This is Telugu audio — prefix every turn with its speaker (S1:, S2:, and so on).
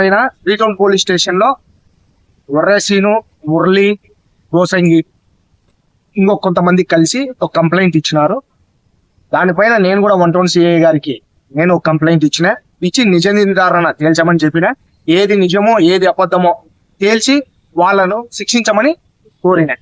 S1: పైన రీటౌన్ పోలీస్ స్టేషన్లో వర్రేసీను మురళి గోసంగి ఇంకో కొంతమంది కలిసి ఒక కంప్లైంట్ ఇచ్చినారు. దానిపైన నేను కూడా వన్ టౌన్ సిఐ గారికి నేను ఒక కంప్లైంట్ ఇచ్చిన. ఇచ్చి నిజ నిర్ధారణ తేల్చమని చెప్పిన. ఏది నిజమో ఏది అబద్ధమో తేల్చి వాళ్ళను శిక్షించమని కోరిన.